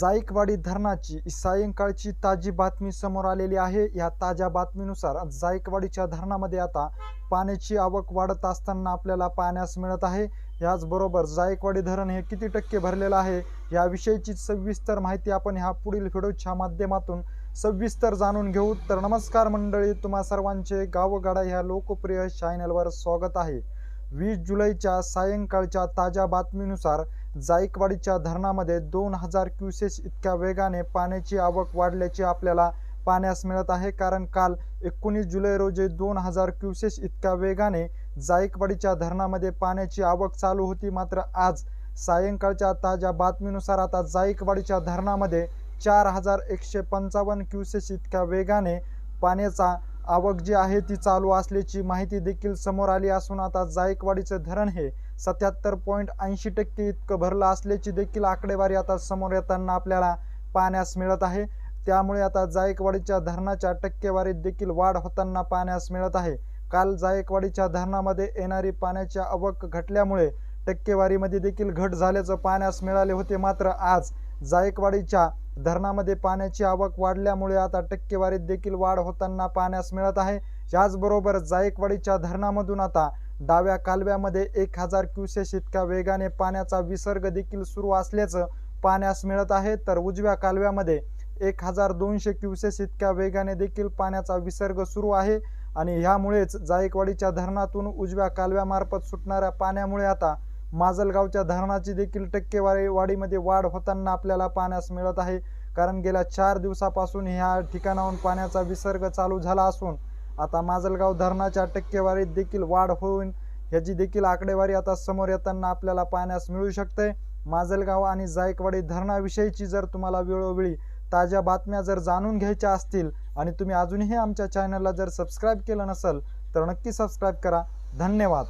जायकवाडी धरणाची सायंकाळची ताजी बातमी समोर आलेली आहे. या ताज्या बातमीनुसार जायकवाडीच्या धरणामध्ये आता पाण्याची आवक वाढत असताना आपल्याला पाहण्यास मिळत आहे. याचबरोबर जायकवाडी धरण हे किती टक्के भरलेलं आहे याविषयीची सविस्तर माहिती आपण ह्या पुढील व्हिडिओच्या माध्यमातून सविस्तर जाणून घेऊ. तर नमस्कार मंडळी तुम्हा सर्वांचे गावगाडा ह्या लोकप्रिय चॅनलवर स्वागत आहे. वीस जुलैच्या सायंकाळच्या ताज्या बातमीनुसार जायकवाडीच्या धरणामध्ये दोन हजार क्युसेस इतक्या वेगाने पाण्याची आवक वाढल्याची आपल्याला पाहण्यास मिळत आहे. कारण काल एकोणीस जुलै रोजी दोन हजार क्युसेस इतक्या वेगाने जायकवाडीच्या धरणामध्ये पाण्याची आवक चालू होती. मात्र आज सायंकाळच्या ताज्या बातमीनुसार आता जायकवाडीच्या धरणामध्ये चार हजार एकशे पंचावन्न क्युसेस इतक्या वेगाने पाण्याचा आवक जी आहे ती चालू असल्याची माहिती देखील समोर आली असून आता जायकवाडीचं धरण हे सत्याहत्तर पॉईंट ऐंशी टक्के इतकं भरलं असल्याची देखील आकडेवारी आता समोर येताना आपल्याला पाहण्यास मिळत आहे. त्यामुळे आता जायकवाडीच्या धरणाच्या टक्केवारीत देखील वाढ होताना पाहण्यास मिळत आहे. काल जायकवाडीच्या धरणामध्ये येणारी पाण्याची आवक घटल्यामुळे टक्केवारीमध्ये देखील घट झाल्याचं पाहण्यास मिळाले होते. मात्र आज जायकवाडीच्या धरणामध्ये पाण्याची आवक वाढल्यामुळे आता टक्केवारीत देखील वाढ होताना पाहण्यास मिळत आहे. याचबरोबर जायकवाडीच्या धरणामधून आता डाव्या कालव्यामध्ये एक हजार क्युसेस इतक्या वेगाने पाण्याचा विसर्ग देखील सुरू असल्याचं पाण्यास मिळत आहे तर उजव्या कालव्यामध्ये एक हजार दोनशे क्युसेस इतक्या वेगाने देखील पाण्याचा विसर्ग सुरू आहे आणि ह्यामुळेच जायकवाडीच्या धरणातून उजव्या कालव्यामार्फत सुटणाऱ्या पाण्यामुळे आता माजलगावच्या धरणाची देखील टक्केवारी वाढीमध्ये वाढ होताना आपल्याला पाण्यास मिळत आहे. कारण गेल्या चार दिवसापासून ह्या ठिकाणाहून पाण्याचा विसर्ग चालू झाला असून आता माजलगाव धरणाच्या टक्केवारीत देखील वाढ होऊन ह्याची देखील आकडेवारी आता समोर येताना आपल्याला पाहण्यास मिळू शकते. माजलगाव आणि जायकवाडी धरणाविषयीची जर तुम्हाला वेळोवेळी ताज्या बातम्या जर जाणून घ्यायच्या असतील आणि तुम्ही अजूनही आमच्या चॅनलला जर सबस्क्राईब केलं नसेल तर नक्की सबस्क्राईब करा. धन्यवाद.